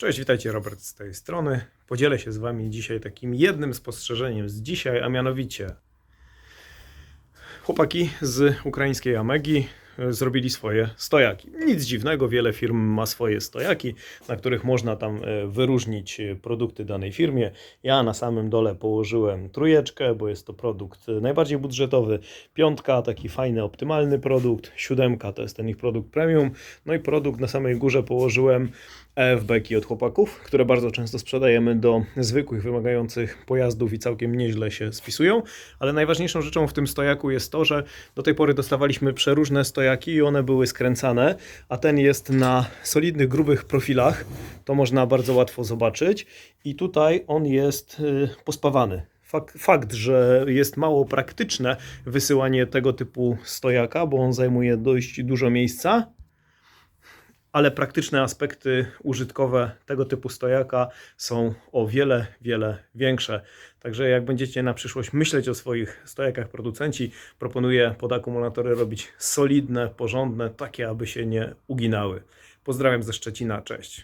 Cześć, witajcie, Robert z tej strony. Podzielę się z Wami dzisiaj takim jednym spostrzeżeniem z dzisiaj, a mianowicie chłopaki z ukraińskiej Amegi zrobili swoje stojaki. Nic dziwnego, wiele firm ma swoje stojaki, na których można tam e, wyróżnić e, produkty danej firmie. Ja na samym dole położyłem trójeczkę, bo jest to produkt e, najbardziej budżetowy. Piątka, taki fajny, optymalny produkt. Siódemka to jest ten ich produkt premium. No i produkt na samej górze położyłem EFB-ki od chłopaków, które bardzo często sprzedajemy do zwykłych, wymagających pojazdów i całkiem nieźle się spisują. Ale najważniejszą rzeczą w tym stojaku jest to, że do tej pory dostawaliśmy przeróżne stojaki i one były skręcane, a ten jest na solidnych, grubych profilach. To można bardzo łatwo zobaczyć. I tutaj on jest y, pospawany. Fak- Fakt, że jest mało praktyczne wysyłanie tego typu stojaka, bo on zajmuje dość dużo miejsca, ale praktyczne aspekty użytkowe tego typu stojaka są o wiele, wiele większe. Także jak będziecie na przyszłość myśleć o swoich stojakach producenci, proponuję pod akumulatory robić solidne, porządne, takie aby się nie uginały. Pozdrawiam ze Szczecina, cześć.